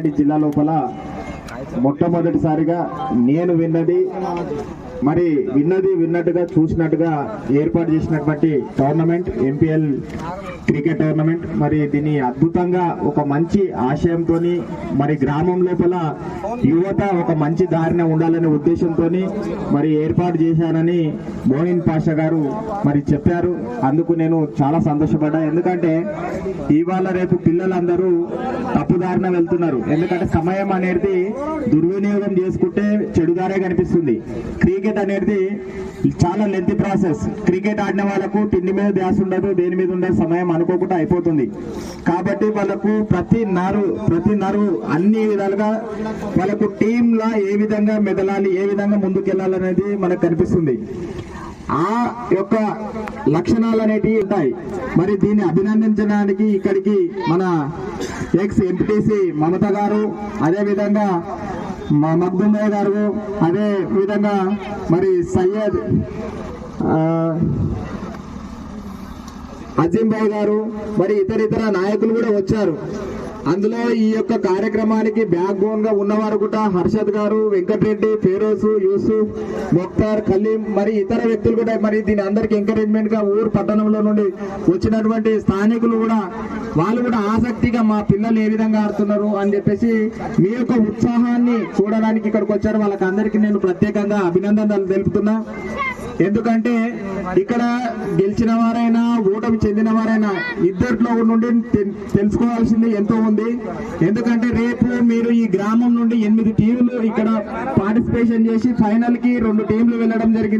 రంగారెడ్డి జిల్లా లోపల మొట్టమొదటిసారిగా నేను విన్నది మరి విన్నది విన్నట్టుగా చూసినట్టుగా ఏర్పాటు చేసినటువంటి టోర్నమెంట్ ఎంపీఎల్ క్రికెట్ టోర్నమెంట్. మరి దీన్ని అద్భుతంగా ఒక మంచి ఆశయంతో మరి గ్రామం లోపల యువత ఒక మంచి దారిన ఉండాలనే ఉద్దేశంతో మరి ఏర్పాటు చేశానని మోహిన్ పాషా గారు మరి చెప్పారు. అందుకు నేను చాలా సంతోషపడ్డా. ఎందుకంటే ఇవాళ రేపు పిల్లలందరూ తప్పుదారిన వెళ్తున్నారు. ఎందుకంటే సమయం అనేది దుర్వినియోగం చేసుకుంటే చెడుదారే కనిపిస్తుంది. క్రికెట్ అనేది చాలా లెంత్ ప్రాసెస్ క్రికెట్ ఆడిన వాళ్ళకు తిండి మీద ధ్యాస ఉండదు దేని మీద ఉండదు సమయం అనుకోకుండా అయిపోతుంది. కాబట్టి వాళ్ళకు ప్రతి నరు ప్రతి నరు అన్ని విధాలుగా వాళ్ళకు టీంలా ఏ విధంగా మెదలాలి ఏ విధంగా ముందుకెళ్ళాలనేది మనకు కనిపిస్తుంది. ఆ యొక్క లక్షణాలు అనేటివి ఉంటాయి. మరి దీన్ని అభినందించడానికి ఇక్కడికి మన ఎక్స్ ఎంపీటీసీ మమత గారు అదేవిధంగా విధంగా మగ్దుమయ్య గారు అదే విధంగా మరి సయ్యద్ ఆ, గారు మరి ఇతర ఇతర నాయకులు కూడా వచ్చారు. అందులో ఈ యొక్క కార్యక్రమానికి బ్యాక్ బోన్గా ఉన్నవారు కూడా హర్షద్ గారు వెంకటరెడ్డి ఫేరోజ్ యూసుఫ్ మొక్తార్ కలీం మరి ఇతర వ్యక్తులు కూడా మరి దీని అందరికి ఎంకరేజ్మెంట్గా ఊరు పట్టణంలో నుండి వచ్చినటువంటి స్థానికులు కూడా వాళ్ళు కూడా ఆసక్తిగా మా పిల్లలు ఏ విధంగా ఆడుతున్నారు అని చెప్పేసి మీ యొక్క ఉత్సాహాన్ని చూడడానికి ఇక్కడికి వచ్చారు. వాళ్ళకి నేను ప్రత్యేకంగా అభినందనలు తెలుపుతున్నా. ఎందుకంటే ఇక్కడ గెలిచిన వారైనా ఓటమి చెందిన వారైనా ఇద్దరిలో నుండి తె- తెలుసుకోవాల్సింది ఎంతో ఉంది. ఎందుకంటే రేపు మీరు ఈ గ్రామం నుండి ఎనిమిది టీంలు ఇక్కడ పార్టిసిపేషన్ చేసి ఫైనల్కి రెండు టీంలు వెళ్ళడం జరిగింది.